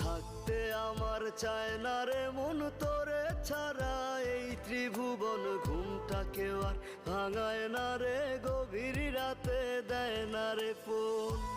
থাকতে আমার চায় না রে মন তোরে ছাড়া। এই ত্রিভুবন ঘুমটাকে আর ভাঙায় না রে, গভীর রাতে দেয় না রে ফোন।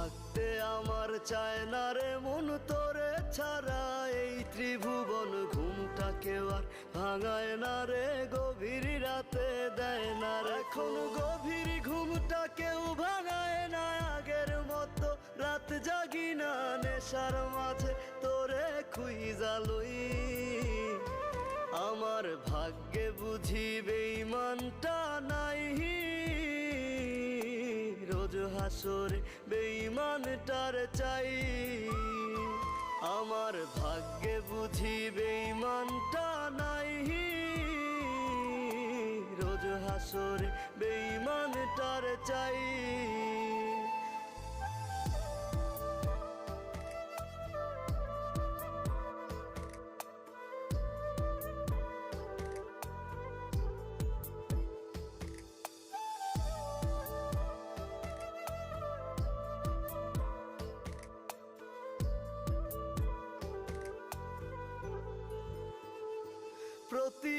থাকতে আমার চায় না রে মন তোরে ছাড়া। এই ত্রিভুবন ঘুমটা কেউ আর ভাঙায় না রে, গভীর রাতে দেয় না রে। এখন গভীর ঘুমটা কেউ ভাঙায় না, আগের মতো রাত জাগি না, নেশার মাঝে তোরে খুইজা লই। আমার ভাগ্যে বুঝি বেইমানটা নাই রোজ হাসরে বেইমানটার চাই। আমার ভাগ্যে বুঝি বেইমানটা প্রতি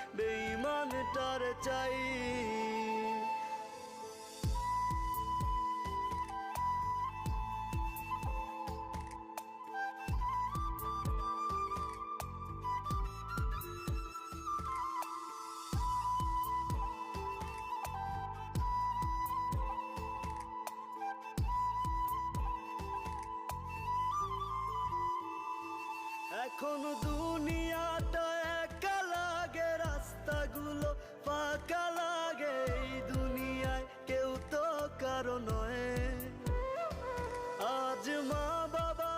এখন দুনিয়াটা একা লাগে, রাস্তাগুলো ফাঁকা লাগে। এই দুনিয়ায় কেউ তো কারও নয়। আজ মা বাবা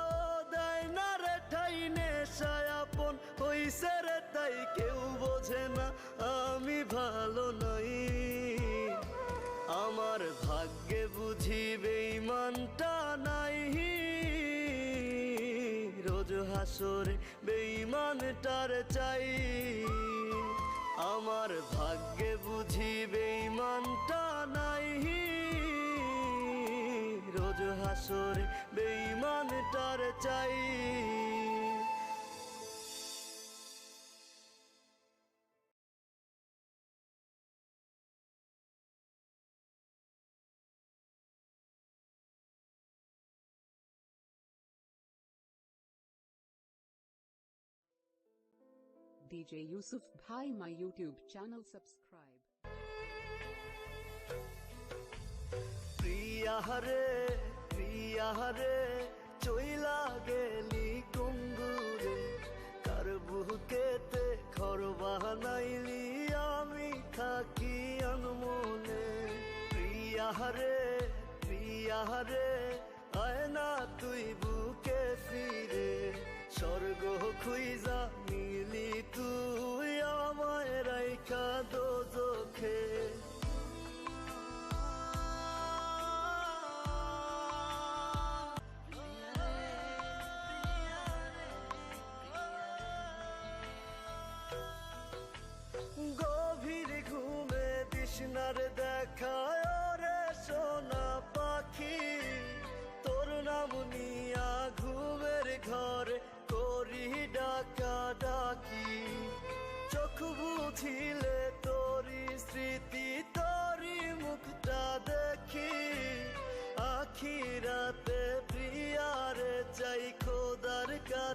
দেয় না রে ঠাই, নেশায় আপন হইছে রে তাই কেউ বোঝে না, আমি ভালো নই। আমার ভাগ্যে বুঝি বেইমানটার চাই। আমার ভাগ্যে বুঝি DJ Yusuf Bhai, my YouTube channel, subscribe. প্রিয়াহারে প্রিয়াহারে চইলা গেলি কুঙ্গুরে কার বুকেতে ঘর বানাইলি আমি থাকি আনমনে প্রিয়াহারে প্রিয়াহারে আয়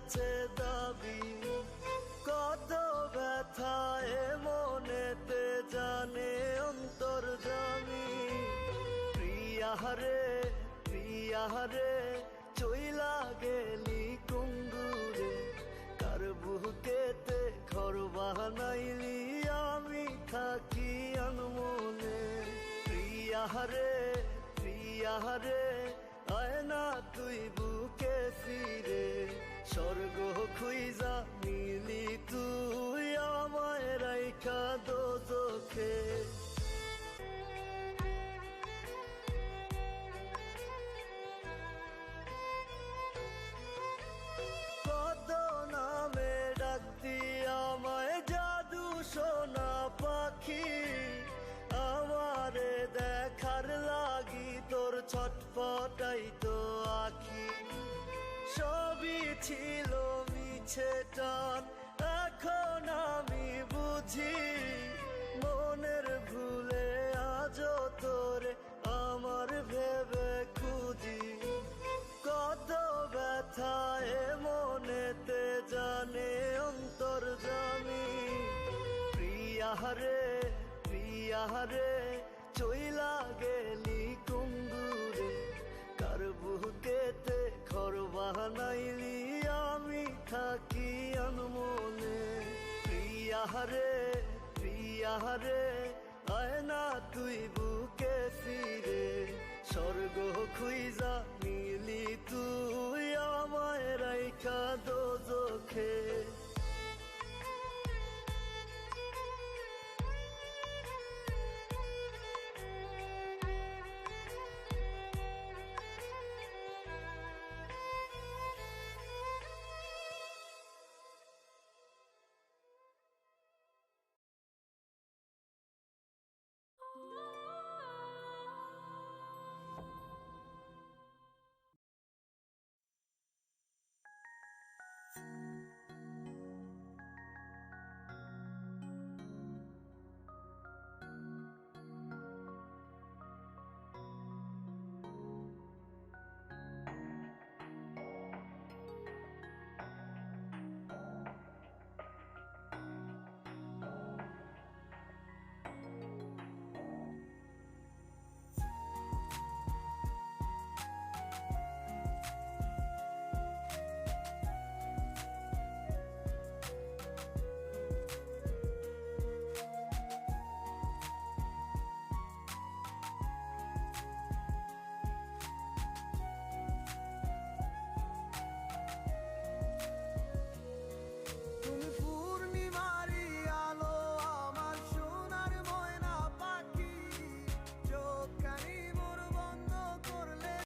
উঠেছে দাবি, কত ব্যথায় মনেতে জানে অন্তর জানি। প্রিয়াহারে প্রিয়াহারে চইলা গেলি কুঙ্গুরে। তার বুকেতে ঘর বানাইলি আমি থাকি আনমনে। প্রিয়াহারে প্রিয়াহারে ছিল মিছে টান এখন আমি বুঝি মনের ভুলে আজও তোরে আমার ভেবে খুঁজি। কত ব্যথায় মনেতে জানে অন্তর জামি। প্রিয়াহারে প্রিয়াহারে চইলা গেলি কুঙ্গুরে কার বুকেতে ঘর বানাইলি থাকি অনমনে? প্রিয়া হরে প্রিয়া হরে, আয়না তুই বুকে ফিরে। স্বর্গ খুইজা মিলি তুই আমায় রাইখা দো চোখে